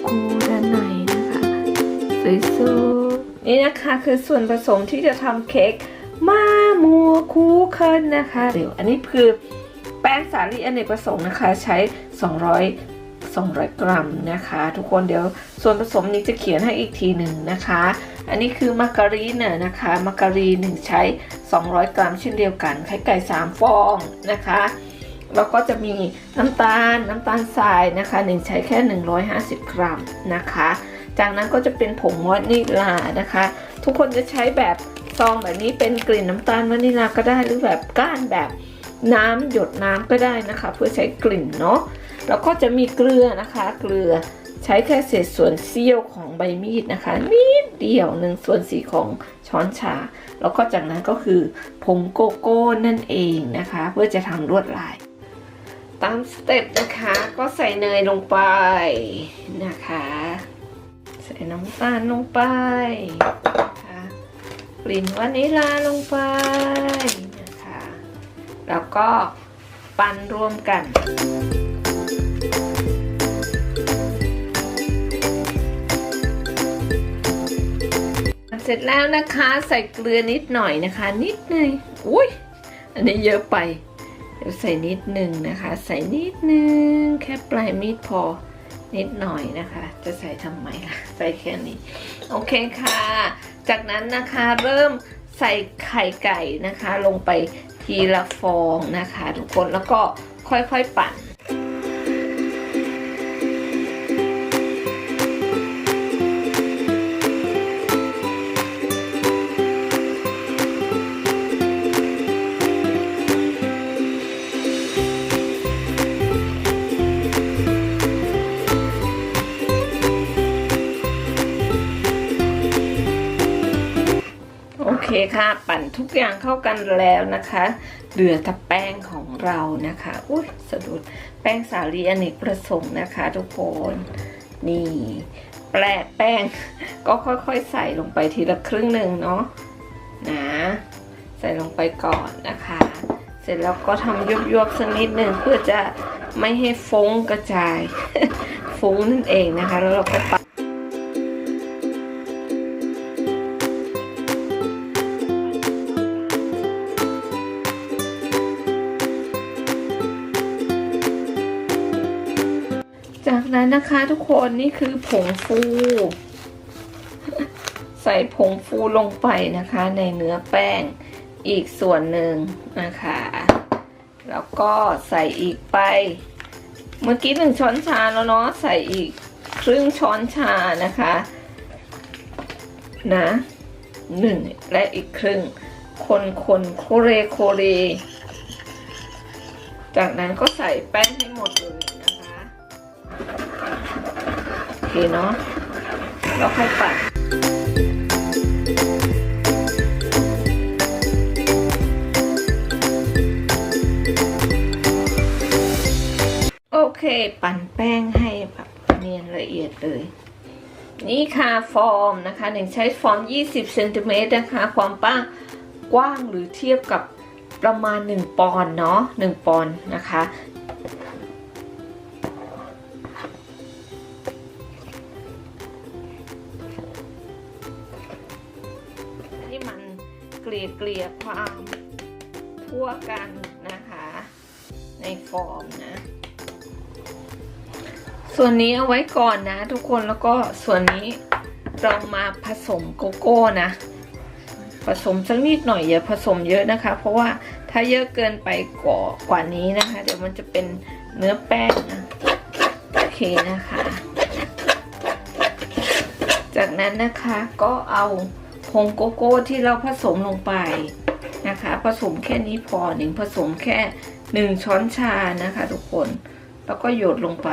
โก้ด้านในนะคะสวยๆนี่นะคะคือส่วนผสมที่จะทำเค้กมามัวคูเคิลนะคะเดี๋ยวอันนี้คือแป้งสาลีอเนกประสงค์นะคะใช้ 200 200 กรัมนะคะ ทุกคนเดี๋ยวส่วนผสมนี้จะเขียนให้อีกทีหนึ่งนะคะ อันนี้คือมาการีนนะนะคะมาการีนใช้ 200 กรัมเช่นเดียวกันไข่ไก่ 3 ฟองนะคะ แล้วก็จะมีน้ำตาลน้ำตาลทรายนะคะหนึ่งใช้แค่ 150 กรัมนะคะ จากนั้นก็จะเป็นผงวานิลานะคะ ทุกคนจะใช้แบบซองแบบนี้เป็นกลิ่นน้ำตาลวานิลาก็ได้หรือแบบก้านแบบน้ำหยดน้ำก็ได้นะคะ เพื่อใช้กลิ่นเนาะแล้วก็จะมีเกลือนะคะ เกลือใช้แค่เศษส่วนเสี้ยวของใบมีดนะคะ นิดเดียวหนึ่งส่วนสี่ของช้อนชา แล้วก็จากนั้นก็คือผงโกโก้นั่นเองนะคะ เพื่อจะทำลวดลาย ตามสเต็ปนะคะ ก็ใส่เนยลงไปนะคะ ใส่น้ำตาลลงไปนะคะกลิ่นวานิลาลงไปนะคะ แล้วก็ปั้นรวมกันเสร็จแล้วนะคะ ใส่เกลือนิดหน่อยนะคะ นิดหนึ่งอุ้ยอันนี้เยอะไป เดี๋ยวใส่นิดหนึ่งนะคะ ใส่นิดนึงแค่ปลายมีดพอนิดหน่อยนะคะ จะใส่ทำไมล่ะ ใส่แค่นี้ โอเคค่ะ จากนั้นนะคะเริ่มใส่ไข่ไก่นะคะ ลงไปทีละฟองนะคะ ทุกคนแล้วก็ค่อยๆปั่น เคค่ะปั่นทุกอย่างเข้ากันแล้วนะคะเหลือแต่แป้งของเรานะคะอุ้ยสะดุดแป้งสาลีอเนกประสงค์นะคะ ทุกคนนี่แปะแป้งก็ค่อยๆใส่ลงไปทีละครึ่งหนึ่งเนาะนะใส่ลงไปก่อนนะคะ เสร็จแล้วก็ทำยุบๆสักนิดหนึ่งเพื่อจะไม่ให้ฟุ้งกระจายฟุ้งนั่นเองนะคะ แล้วเราก็ปั่น จากนั้นนะคะทุกคนนี่คือผงฟู ใส่ผงฟูลงไปนะคะ ในเนื้อแป้งอีกส่วนหนึ่งนะคะ แล้วก็ใส่อีกไป เมื่อกี้หนึ่งช้อนชาแล้วเนาะใส่อีกครึ่งช้อนชานะคะนะหนึ่งและอีกครึ่ง คนคนโคเรโคเร จากนั้นก็ใส่แป้งให้หมดเลย นะคะโอเคเนาะแล้วค่อยปั่นโอเค ปั่นแป้งให้แบบเนียนละเอียดเลย นี่ค่ะฟอร์มนะคะหนึ่งใช้ฟอร์ม 20เซนติเมตรนะคะ ความป้างกว้างหรือเทียบกับประมาณ 1 ปอนเนาะ1ปอนนะคะ กลี่ยเกลี่ยความทั่วกันนะคะ ในฟอร์มนะ ส่วนนี้เอาไว้ก่อนนะ ทุกคนแล้วก็ส่วนนี้เรามาผสมโกโก้นะ ผสมสักนิดหน่อยอย่าผสมเยอะนะคะ เพราะว่าถ้าเยอะเกินไปกว่ากว่านี้นะคะ เดี๋ยวมันจะเป็นเนื้อแป้งนะโอเคนะคะ จากนั้นนะคะก็เอา งโกโก้ที่เราผสมลงไปนะคะ ผสมแค่นี้พอหนึ่งผสมแค่หนึ่งช้อนชานะคะ ทุกคนแล้วก็หยดลงไป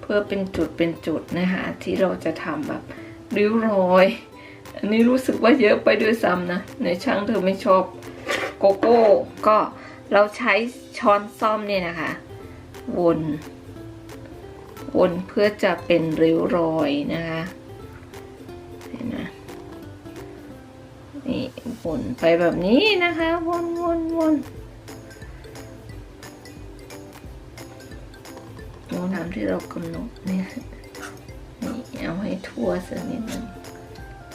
เพื่อเป็นจุดเป็นจุดนะคะที่เราจะทำแบบริ้วรอยอันนี้รู้สึกว่าเยอะไปด้วยซ้ำนะในช่างเธอไม่ชอบโกโก้ ก็เราใช้ช้อนซ่อมเนี่ยนะคะ วน วนเพื่อจะเป็นริ้วรอยนะคะ นไปแบบนี้นะคะ วนวนวนวนตามที่เรากำหนดเนี่ยนี่เอาให้ทั่วสักนิดนึง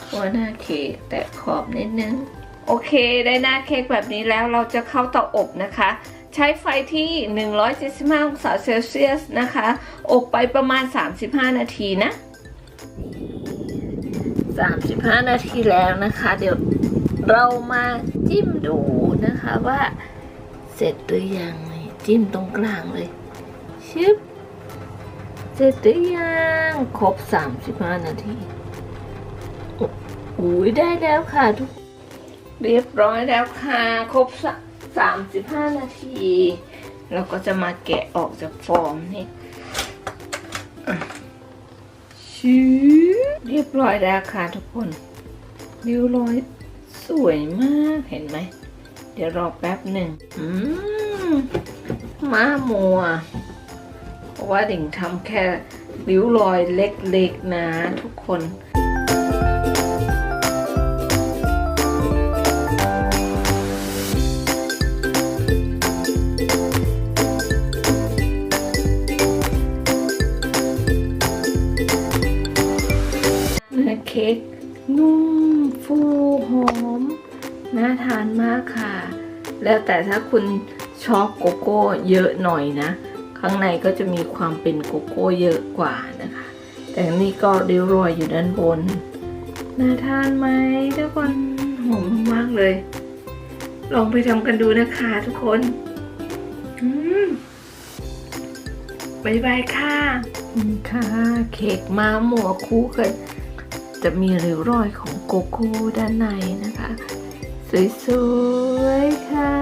ทั่วหน้าเค้กแตะขอบนิดนึง โอเคได้หน้าเค้กแบบนี้แล้วเราจะเข้าเตาอบนะคะ ใช้ไฟที่ 175 องศาเซลเซียสนะคะ อบไปประมาณ 35 นาทีนะ35 นาทีแล้วนะคะ เดี๋ยว เรามาจิ้มดูนะคะว่า เสร็จหรือยังจิ้มตรงกลางเลยชึบเสร็จหรือยังครบ 35 นาทีอุ้ยได้แล้วค่ะทุก เรียบร้อยแล้วค่ะ ครบสสามสิบห้านาที เราก็จะมาแกะออกจากฟองนี่ชือเรียบร้อยแล้วค่ะทุกคนริ้วรอย สวยมากเห็นไหม เดี๋ยวรอแป๊บหนึ่งอืมมามัว เพราะว่าดิ่งทำแค่ริ้วรอยเล็กๆนะทุกคนนะเค้ก นุ่มฟูหอมน่าทานมากค่ะ แล้วแต่ถ้าคุณชอบโกโก้เยอะหน่อยนะ ข้างในก็จะมีความเป็นโกโก้เยอะกว่านะคะ แต่นี่ก็เรียวรอยอยู่ด้านบน น่าทานไหมทุกคนหอมมากเลย ลองไปทำกันดูนะคะทุกคนบายบายค่ะค่ะ เค้กมาหมัวคู่กัน จะมีริ้วรอยของโกโก้ด้านในนะคะ สวยๆค่ะ